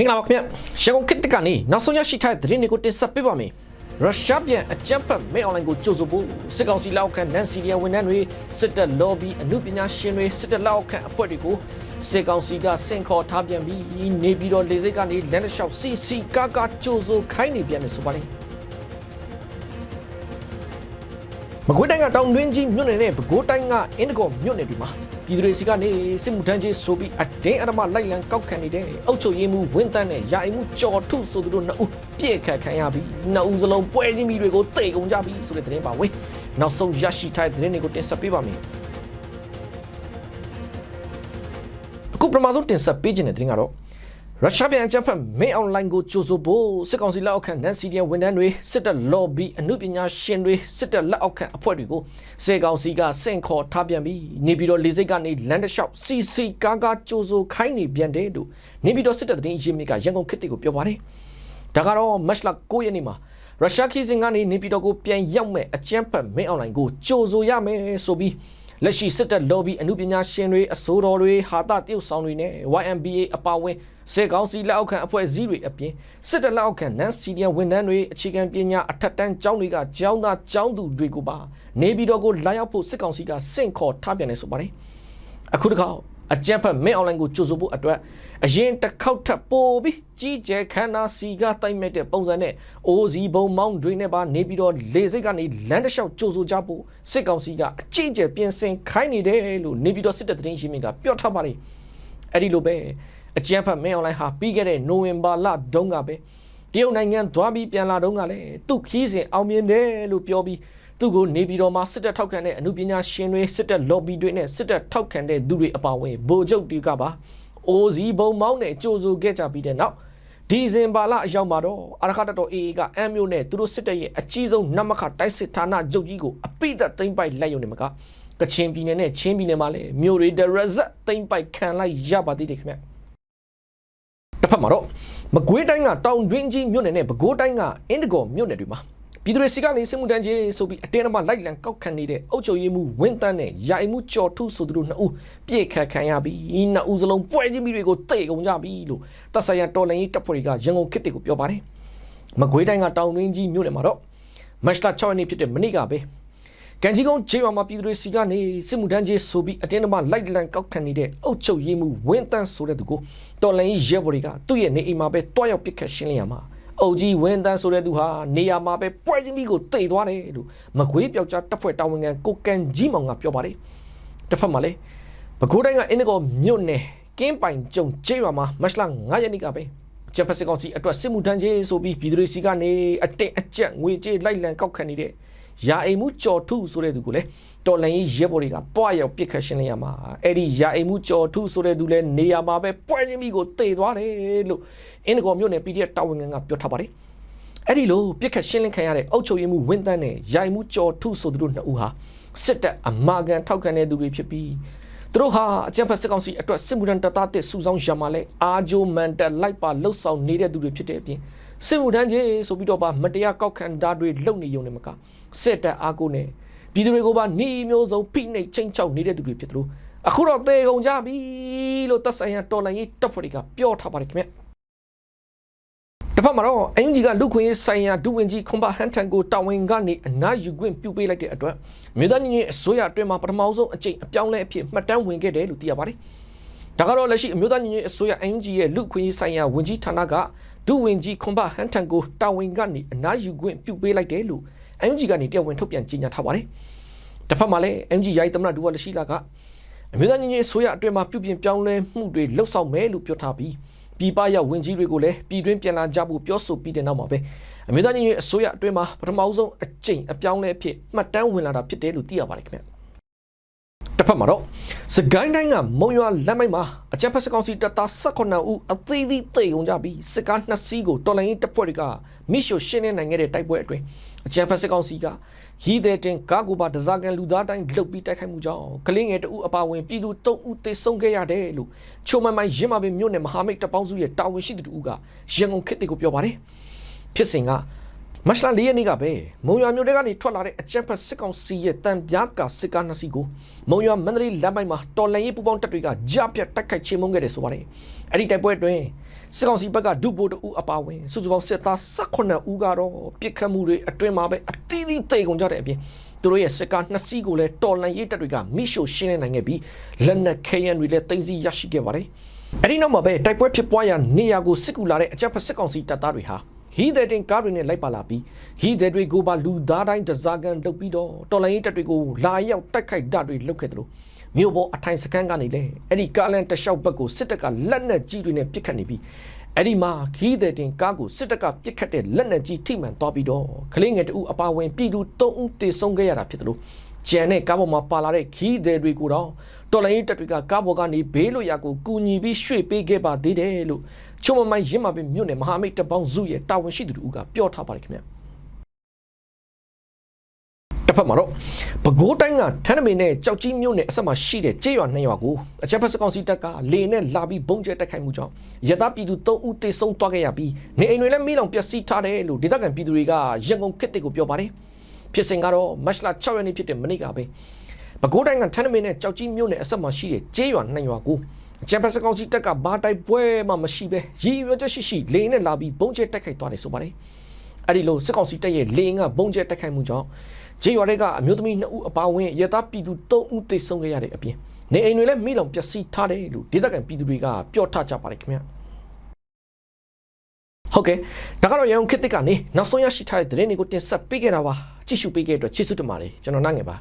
မင်္ဂလာပါခင်ဗျရန်ကုန်ခေတ်တစ်ကနေနောက်ဆုံးရရှိထားတဲ့သတင်းတွေကိုတင်ဆက်ပေးပါမယ်ရုရှားပြန်အကြမ်းဖက်မဲအွန်လိုင်းကိုကြိုဆိုဖို့စစ်ကောင်စီလက်အောက်ခံနန်စီရီယန်ဝန်ထမ်းတွေစစ်တပ် lobby အမှုပညာရှင်တွေစစ်တပ်လက်အောက်ခံအဖွဲ့တွေကိုစစ်ကောင်စီကစင်ခေါ်ထားပြန်ပြီးနေပြီးတော့လေစိတ်ကနေလမ်းတစ်လျှောက်စီစီကာကာကြိုဆိုခိုင်းနေပြန်တယ်ဆိုပါလေမကွေးတိုင်းကတောင်တွင်းကြီးမြို့နယ်နဲ့ပဲခူးတိုင်းကအင်းတကောမြို့နယ်တွေမှာ ပြည်သူတွေစီကနေစစ်မှုထမ်းကြီးဆိုပြီးအတင်းအဓမ္မလိုက်လံကောက်ခံနေတဲ့အုပ်ချုပ်ရေးမှုဝင်းတန်းနဲ့ယာယီမှုကြော်ထုဆိုသူတို့နှစ်ဦးပြည့်ခတ်ခံရပြီးနှစ်ဦးစလုံးပွဲချင်းမိတွေကိုတိတ်ကုန်ကြပြီးဆိုတဲ့သတင်းပါဝေးနောက်ဆုံးရရှိထားတဲ့သတင်းတွေကိုတင်ဆက်ပေးပါမယ်အခုပထမဆုံးတင်ဆက်ပေးခြင်းတဲ့သတင်းကတော့ ရုရှားပြန်အကြမ်းဖက်မင်းအွန်လိုင်းကိုကြိုဆိုဖို့စစ်ကောင်စီလက်အောက်ခံနန်စီဒီယန်ဝန်ထမ်းတွေစစ်တပ် lobby အမှုပညာရှင်တွေစစ်တပ်လက်အောက်ခံအဖွဲ့တွေကိုစစ်ကောင်စီကစင့်ခေါ်ထားပြန်ပြီးနေပြည်တော်လေဆိပ်ကနေလန်ဒရှောက်စီစီကားကားကြိုဆိုခိုင်းနေပြန်တယ်လို့နေပြည်တော်စစ်တပ်သတင်းရင်းမြစ်ကရန်ကုန်ခေတ်တွေကိုပြောပါတယ်ဒါကတော့မတ်လ9ရက်နေ့မှာရုရှားခီးစင်ကနေနေပြည်တော်ကိုပြန်ရောက်မဲ့အကြမ်းဖက်မင်းအွန်လိုင်းကိုကြိုဆိုရမယ်ဆိုပြီးလက်ရှိစစ်တပ် lobby အမှုပညာရှင်တွေအစိုးရတွေဟာတာတရုတ်ဆောင်တွေနဲ့ YMBA အပါအဝင် စေကောင်းစီလက်အောက်ခံအဖွဲ့အစည်းတွေအပြင်စစ်တပ်လက်အောက်ခံနန်စီဒီယန်ဝန်ထမ်းတွေအခြေခံပညာအထက်တန်းကျောင်းတွေကကျောင်းသားကျောင်းသူတွေကိုပါနေပြည်တော်ကိုလာရောက်ဖို့စစ်ကောင်စီကစင့်ခေါ်ထားပြန်တယ်ဆိုပါတယ်အခုတစ်ခါအကြမ်းဖက်မင်းအွန်လိုင်းကိုကြိုဆိုဖို့အတွက်အရင်တစ်ခေါက်ထပ်ပို့ပြီးကြီးကျယ်ခမ်းနားစီကတိုက်မဲ့တဲ့ပုံစံနဲ့အိုးစီဘုံမောင်းတွေနဲ့ပါနေပြီးတော့လေစိတ်ကနေလမ်းတစ်လျှောက်ကြိုဆိုကြဖို့စစ်ကောင်စီကအကြီးကျယ်ပြင်ဆင်ခိုင်းနေတယ်လို့နေပြီးတော့စစ်တပ်သတင်းရှင်းမြစ်ကပြောထားပါတယ်အဲ့ဒီလိုပဲ အကြမ်းဖက်မင်းအွန်လိုင်းဟာပြီးခဲ့တဲ့နိုဝင်ဘာလတုန်းကပဲတရုတ်နိုင်ငံသွားပြီးပြန်လာတုန်းကလည်းသူ့ခီးစဉ်အောင်မြင်တယ်လို့ပြောပြီးသူ့ကိုနေပြည်တော်မှာစစ်တပ်ထောက်ခံတဲ့အမှုပညာရှင်တွေစစ်တပ် lobby တွေနဲ့စစ်တပ်ထောက်ခံတဲ့သူတွေအပါအဝင်ဗိုလ်ချုပ်တွေကပါအိုစီဘုံမောင်းနဲ့ကြိုဆိုခဲ့ကြပြီးတဲ့နောက်ဒီဇင်ဘာလအရောက်မှာတော့အာရခတတော် AA ကအမ်မျိုးနဲ့သူတို့စစ်တပ်ရဲ့အကြီးဆုံးနမခတိုက်စစ်ဌာနချုပ်ကြီးကိုအပိသက်သိမ်းပိုက်လိုက်ရုံနဲ့မကကချင်ပြည်နယ်နဲ့ချင်းပြည်နယ်မှာလည်းမြို့တွေဒရဇက်သိမ်းပိုက်ခံလိုက်ရပါသေးတယ်ခင်ဗျ တစ်ဖက်မှာတော့မကွေးတိုင်းကတောင်တွင်းကြီးမြို့နယ်နဲ့ပဲခူးတိုင်းကအင်းတကောမြို့နယ်တွေမှာပြည်သူတွေစီကနေစစ်မှုတန်းကြီးဆိုပြီးအတင်းအဓမ္မလိုက်လံကောက်ခံနေတဲ့အုပ်ချုပ်ရေးမှုဝင်းတန်းနဲ့ယာယီမှုကြော်ထုဆိုသူတို့နှစ်ဦးပြည့်ခတ်ခံရပြီးနှစ်ဦးစလုံးပွဲချင်းမိတွေကိုတိတ်ကုန်ကြပြီလို့တပ်ဆိုင်ရာတော်လိုင်းရေးတပ်ဖွဲ့တွေကရန်ကုန်ခေတ်တွေကိုပြောပါတယ်မကွေးတိုင်းကတောင်တွင်းကြီးမြို့နယ်မှာတော့မတ်လ6ရက်နေ့ဖြစ်တဲ့မနေ့ကပဲ ကန်ကြီးကုန်းဂျေးဝါမှာပြည်သူတွေစီကနေစစ်မှုထမ်းကြီးဆိုပြီးအတင်းအဓမ္မလိုက်လံကောက်ခံနေတဲ့အုပ်ချုပ်ရေးမှုဝင်းတန်းဆိုတဲ့သူကိုတော်လိုင်းရေးရဲဘော်တွေကသူ့ရဲ့နေအိမ်မှာပဲတွားရောက်ပစ်ခတ်ရှင်းလင်းရမှာအုပ်ကြီးဝင်းတန်းဆိုတဲ့သူဟာနေရာမှာပဲပွဲချင်းကြီးကိုတိတ်သွားတယ်လို့မကွေးပြောက်ကြားတပ်ဖွဲ့တာဝန်ခံကိုကန်ကြီးမောင်ကပြောပါတယ်တစ်ဖက်မှာလည်းပဲခူးတိုင်းကအင်းဒကောမြို့နယ်ကင်းပိုင်ကျုံကျေးရွာမှာမတ်လ9ရက်နေ့ကပဲဂျပန်စစ်ကောင်စီအတွက်စစ်မှုထမ်းကြီးဆိုပြီးပြည်သူတွေစီကနေအတင်းအကျပ်ငွေကြေးလိုက်လံကောက်ခံနေတဲ့ ရာအိမ်မှုကြော်ထုဆိုတဲ့သူကိုလည်းတော်လန်ရေးရဲဘော်တွေကပွားရောက်ပစ်ခတ်ရှင်းလင်းရမှာအဲ့ဒီရာအိမ်မှုကြော်ထုဆိုတဲ့သူလည်းနေရာမှာပဲပွဲချင်းပြီးကိုတေသွားတယ်လို့အင်းဒကောမြို့နယ် PDF တာဝန်ခံကပြောထားပါတယ်အဲ့ဒီလိုပြစ်ခတ်ရှင်းလင်းခံရတဲ့အုပ်ချုပ်ရေးမှုဝင်းတန်းနဲ့ရိုင်မှုကြော်ထုဆိုသူတို့နှစ်ဦးဟာစစ်တပ်အမာကန်ထောက်ခံတဲ့သူတွေဖြစ်ပြီးသူတို့ဟာအကြံဖက်စစ်ကောင်စီအတွက်စစ်မှုထမ်းတပ်သားတစ်စုဆောင်ရမှာလဲအာဂျိုမန်တက်လိုက်ပါလှုပ်ဆောင်နေတဲ့သူတွေဖြစ်တဲ့အပြင် စစ်မှုထမ်းကြီးဆိုပြီးတော့ပါမတရားကောက်ခံတာတွေလုပ်နေုံနဲ့မကစစ်တပ်အားကိုနဲ့ပြည်သူတွေကိုပါနှီးမျိုးစုံဖိနှိပ်ချင်းချောက်နေတဲ့သူတွေဖြစ်သလိုအခုတော့သေကုန်ကြပြီလို့သက်ဆိုင်ရာတော်လိုင်းရေးတပ်ဖွဲ့တွေကပြောထားပါတယ်ခင်ဗျတစ်ဖက်မှာတော့အင်ဂျီကလူခွင့်ရေးဆိုင်ရာဒုဝန်ကြီးခွန်ပါဟန်ထန်ကိုတာဝန်ကနေအနားယူခွင့်ပြုပေးလိုက်တဲ့အတွက်မြို့သားညီညွတ်အစိုးရအတွင်းမှာပထမဆုံးအကြိမ်အပြောင်းလဲအဖြစ်မှတ်တမ်းဝင်ခဲ့တယ်လို့သိရပါတယ်။ ဒါကတော့လက်ရှိအမျိုးသားညီညွတ်အစိုးရအင်ဂျီရဲ့လူခွင့်ရေးဆိုင်ရာဝန်ကြီးဌာနကဒုဝန်ကြီးခွန်ပါဟန်ထန်ကိုတာဝန်ကနေအနားယူခွင့်ပြုပေးလိုက်တယ်လို့အင်ဂျီကနေတရားဝင်ထုတ်ပြန်ကြေညာထားပါတယ်။တစ်ဖက်မှာလည်းအင်ဂျီယာယီသမ္မတဒူဝါလက်ရှိလာကအမျိုးသားညီညွတ်အစိုးရအတွင်းမှာပြုပြင်ပြောင်းလဲမှုတွေလှုပ်ဆောင်မယ်လို့ပြောထားပြီးပြည်ပရောက်ဝင်ကြီးတွေကိုလည်းပြည်တွင်းပြန်လာကြဖို့ပြောဆိုပြီးတဲ့နောက်မှာပဲအမျိုးသားညီညွတ်အစိုးရအတွင်းမှာပထမဆုံးအကြိမ်အပြောင်းလဲဖြစ်မှတ်တမ်းဝင်လာတာဖြစ်တယ်လို့သိရပါတယ်ခင်ဗျတစ် ဖက်မှာတော့စကိုင်းတိုင်းကမုံရွာလက်မိုက်မှာအကြမ်းဖက်စကောင်စီတပ်သား18ဦးအသေးသေးသိကုန်ကြပြီးစစ်ကားနှစ်စီးကိုတော်လိုင်းရေးတပ်ဖွဲ့တွေကမိရှို့ရှင်းနေနိုင်ခဲ့တဲ့တိုက်ပွဲအတွင်းအကြမ်းဖက်စကောင်စီကရည်တဲ့တင်ကားကိုပါဒဇာကန်လူသားတိုင်းလှုပ်ပြီးတိုက်ခိုက်မှုကြောင့်ကလင်းငယ်တအုပ်အပါဝင်ပြည်သူ3ဦးသေဆုံးခဲ့ရတယ်လို့ချိုမမိုင်ရင်းမပင်မြို့နယ်မဟာမိတ်တပ်ပေါင်းစုရဲ့တာဝန်ရှိသူတို့ကရန်ကုန်ခေတ်တွေကိုပြောပါတယ်ဖြစ်စဉ်က မတ်လ၄ရက်နေ့ကပဲမုံရွာမြို့ထဲကနေထွက်လာတဲ့အကြမ်းဖက်စစ်ကောင်စီရဲ့တံပြားကာစစ်ကားနှစ်စီးကိုမုံရွာမန္တလေးလမ်းပိုင်းမှာတော်လန်ရေးပူပေါင်းတပ်တွေကကြားပြတ်တိုက်ခိုက်ချေမှုန်းခဲ့တယ်ဆိုပါတယ်။အဲ့ဒီတိုက်ပွဲအတွင်းစစ်ကောင်စီဘက်ကဒုဗိုလ်တဦးအပါအဝင်စုစုပေါင်းစစ်သား18ဦးကတော့ပြစ်ခတ်မှုတွေအတွင်းမှာပဲအသီးသီးတိတ်ကုန်ကြတဲ့အပြင်သူတို့ရဲ့စစ်ကားနှစ်စီးကိုလည်းတော်လန်ရေးတပ်တွေကမိရှို့ရှင်းလင်းနိုင်ခဲ့ပြီးလက်နက်ခဲယမ်းတွေလည်းတင်စီရရှိခဲ့ပါတယ်။အဲ့ဒီနောက်မှာပဲတိုက်ပွဲဖြစ်ပွားရာနေရာကိုစစ်ကူလာတဲ့အကြမ်းဖက်စစ်ကောင်စီတပ်သားတွေဟာ ဟီးတဲ့တင်ကားတွေနဲ့လိုက်ပါလာပြီးဟီးတဲ့တွေကိုပါလူသားတိုင်းတစားကန်လုပ်ပြီးတော့တော်လိုင်းရေးတပ်တွေကိုလာရောက်တိုက်ခိုက်ဓာတ်တွေလုပ်ခဲ့တယ်လို့မြို့ပေါ်အထိုင်စခန်းကနေလေအဲ့ဒီကားလန်တလျှောက်ဘက်ကိုစစ်တပ်ကလက်နက်ကြီးတွေနဲ့ပစ်ခတ်နေပြီးအဲ့ဒီမှာခီးတဲ့တင်ကားကိုစစ်တပ်ကပစ်ခတ်တဲ့လက်နက်ကြီးထိမှန်သွားပြီးတော့ကလေးငယ်တဦးအပါဝင်ပြည်သူ၃ဦးတေဆုံးခဲ့ရတာဖြစ်တယ်လို့ကျန်တဲ့ကားပေါ်မှာပါလာတဲ့ခီးတဲ့တွေကိုတော့ တော်လိုင်းရေးတပ်တွေကကားပေါ်ကနေဘေးလွတ်ရာကိုကူညီပြီးရွှေ့ပေးခဲ့ပါသေးတယ်လို့ချုံမမိုင်းရင်းမာပင်မြို့နယ်မဟာမိတ်တပ်ပေါင်းစုရဲ့တာဝန်ရှိသူတို့ကပြောထားပါတယ်ခင်ဗျာတစ်ဖက်မှာတော့ပဲခူးတိုင်းကထန်းနမင်းနဲ့ကြောက်ကြီးမြို့နယ်အဆက်မှာရှိတဲ့ကျေးရွာနှစ်ရွာကိုအချက်ဖက်စကောင်စီတပ်ကလေနဲ့လာပြီးဘုံကျဲတိုက်ခိုက်မှုကြောင့်ရသပြည်သူ၃ဦးသေဆုံးသွားခဲ့ရပြီးနေအိမ်တွေလည်းမိလောင်ပျက်စီးထားတယ်လို့ဒေသခံပြည်သူတွေကရန်ကုန်ခေတ်ကိုပြောပါတယ်ဖြစ်စဉ်ကတော့မတ်လ6ရက်နေ့ဖြစ်တဲ့မနေ့ကပဲ ပဲခူးတိုင်းကထန်းနမင်းနဲ့ကြောက်ကြီးမြို့နယ်အဆက်မှာရှိတဲ့ကျေးရွာနှစ်ရွာကိုအချက်ဖက်စကောင်စီတပ်ကဘာတိုက်ပွဲမှမရှိပဲရည်ရွယ်ချက်ရှိရှိလေနဲ့လာပြီးဘုံကျဲတိုက်ခိုက်သွားတယ်ဆိုပါတယ်အဲ့ဒီလိုစစ်ကောင်စီတပ်ရဲ့လေငါဘုံကျဲတိုက်ခိုက်မှုကြောင့်ဂျေးရွာတွေကအမျိုးသမီး2ဦးအပါအဝင်ရသားပြည်သူ3ဦးသေဆုံးခဲ့ရတဲ့အပြင်နေအိမ်တွေလည်းမိလောင်ပျက်စီးထားတယ်လို့ဒေသခံပြည်သူတွေကပြောထားကြပါတယ်ခင်ဗျာဟုတ်ကဲ့ဒါကတော့ရန်ကုန်ခေတ်သစ်ကနေနောက်ဆုံးရရှိထားတဲ့သတင်းတွေကိုတင်ဆက်ပေးခဲ့တာပါကြည့်ရှုပေးခဲ့တဲ့အတွက်ကျေးဇူးတင်ပါတယ်ကျွန်တော်နိုင်ငယ်ပါ